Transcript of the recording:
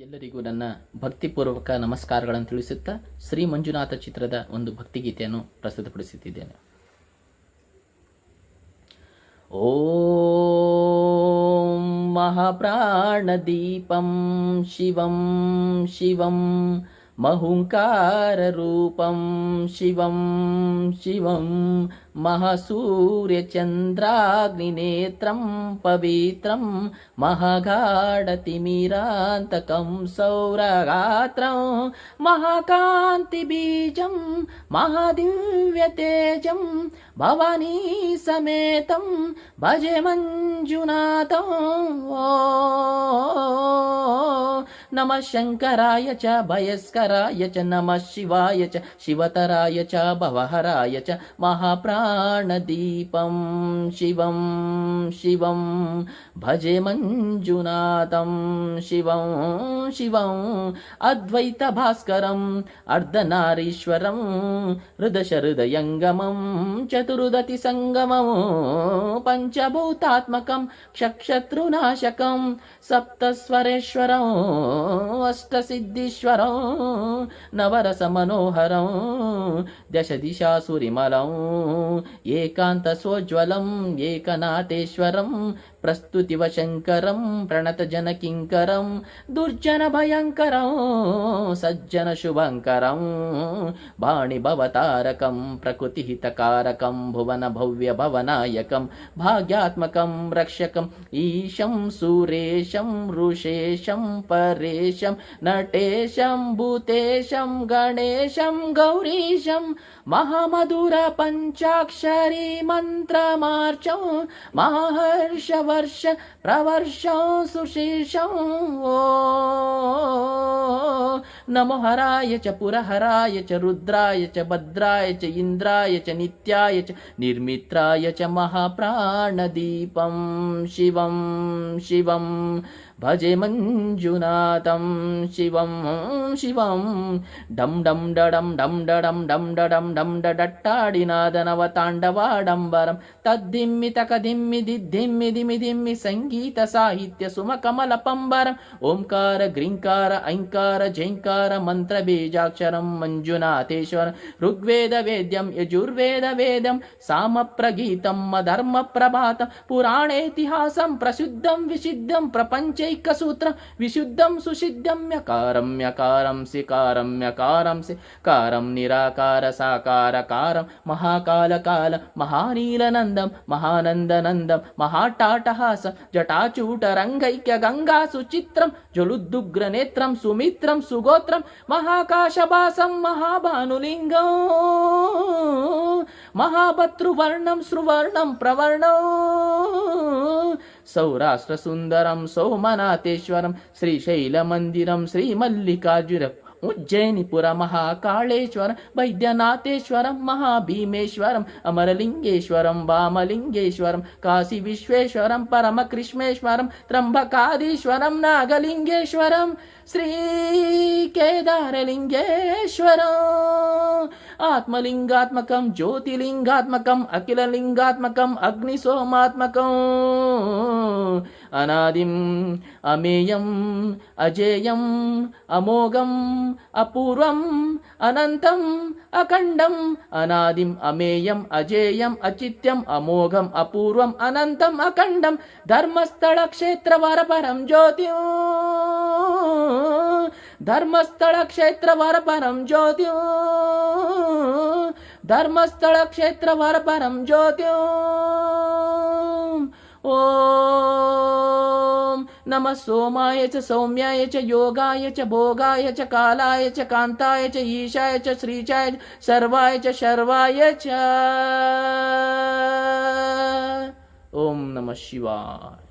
ಎಲ್ಲರಿಗೂ ನನ್ನ ಭಕ್ತಿಪೂರ್ವಕ ನಮಸ್ಕಾರಗಳನ್ನು ತಿಳಿಸುತ್ತಾ ಶ್ರೀ ಮಂಜುನಾಥ ಚಿತ್ರದ ಒಂದು ಭಕ್ತಿಗೀತೆಯನ್ನು ಪ್ರಸ್ತುತಪಡಿಸುತ್ತಿದ್ದೇನೆ. ಓಂ ಮಹಾಪ್ರಾಣದೀಪಂ ಶಿವಂ ಶಿವಂ ಮಹುಂಕಾರ ರೂಪಂ ಶಿವಂ ಶಿವಂ महसूर्यचन्द्राग्निनेत्रं पवित्रं महागाढतिमिरान्तकं सौरगात्रं महाकान्तिबीजं महादिव्यतेजं भवानी समेतं भजे मञ्जुनाथं ओ नमः शङ्कराय च भयस्कराय च नमः शिवाय च शिवतराय च भवहराय च कल्याणदीपं शिवं शिवं भजे मञ्जुनाथं शिवं शिवं अद्वैतभास्करम् अर्धनारीश्वरं हृदशहृदयङ्गमं चतुरुदतिसङ्गमं पञ्चभूतात्मकं क्षक्षत्रुनाशकं सप्तस्वरेश्वरं अष्टसिद्धीश्वरं नवरसमनोहरं दश दिशासुरिमलम् ఏకాంత ప్రస్తుతివశంకరం ఏకనాథేశ్వరం प्रस्तुतिवशङ्करं, प्रणतजनकिङ्करं, दुर्जनभयङ्करं, सज्जनशुभङ्करं, भाणिभवतारकं, प्रकृतिहितकारकं, भुवनभव्यभवनायकं, भाग्यात्मक रक्षक, ईशं, सुरेशं, ऋषेशं, परेशं, नटेशं, भूतेशं, गणेशं, गौरीशं, महामधुरपञ्चाक्षरी मंत्र महाहर्षव ప్రవర్ష పంచాక్షరీ మంత్రమార్చం ప్రవర్షం ఓ నమో హరాయ చ పురహరాయ చ రుద్రాయ చ భద్రాయ చ ఇంద్రాయ చ నిత్యాయ చ నిర్మిత్రాయ చ మహాప్రాణదీపం శివం శివం. భజే మంజునాథం శివం శివం. డం డం డడం డం డడం డం డడం డం డడట్టాడినాదనవ తాండవాడంబరం తద్దిమ్మి తకదిమ్మి దిద్దిమ్మి దిమి దిమ్మి సంగీత సాహిత్య సుమకమల పంబరం ఓంకార గ్రీంకార ఐంకార జైంకార ఓంకార మంత్ర బీజాక్షరం మంజునాథేశ్వరం ఋగ్వేద వేద్యం యజుర్వేద వేదం సామ ప్రగీతం మధర్మ ప్రభాతం పురాణేతిహాసం ప్రసిద్ధం విశిద్ధం ప్రపంచైక సూత్రం విశుద్ధం సుసిద్ధం యకారం యకారం సికారం యకారం సికారం నిరాకార సాకార కారం మహాకాల కాల మహానీలనందం మహానందనందం మహాటాటహాసం జటాచూట రంగైక్య గంగా సుచిత్రం జలుద్దుగ్ర నేత్రం సుమిత్రం సుగోత్రం స్తోత్రం మహాకాశభాసం మహాభానులింగం. మహాభతృవర్ణం సృవర్ణం ప్రవర్ణం. సౌరాష్ట్ర సుందరం సోమనాథేశ్వరం శ్రీశైలమందిరం శ్రీమల్లికార్జునం ఉజ్జయినిపుర మహాకాళేశ్వరం వైద్యనాథేశ్వరం మహాభీమేశ్వరం అమరలింగేశ్వరం వామలింగేశ్వరం కాశీ విశ్వేశ్వరం పరమకృష్ణేశ్వరం త్రంబకాదీశ్వరం నాగలింగేశ్వరం. శ్రీ కేదారలింగేశ్వరం. ఆత్మలింగాత్మకం జ్యోతిలింగాత్మకం అఖిలలింగాత్మకం అగ్నిసోమాత్మకం. అనాదిం అమేయం అజేయం అమోఘం అపూర్వం. అనంతం అఖండం అనాదిం అమేయం అజేయం అచిత్యం అమోఘం అపూర్వం అనంతం అఖండం ధర్మస్థల క్షేత్ర వరపరం జ్యోతి. ధర్మస్థల క్షేత్ర వరపరం జ్యోతి. ధర్మస్థల క్షేత్ర వరపరం జ్యోతి. ఓ నమ సోమాయ చ సౌమ్యాయ చ యోగాయ చ భోగాయ చ కాలాయ చ కాంతాయ చ ఈశాయ చ శ్రీచాయ చ సర్వాయ చ శర్వాయ చ ఓం నమ శివాయ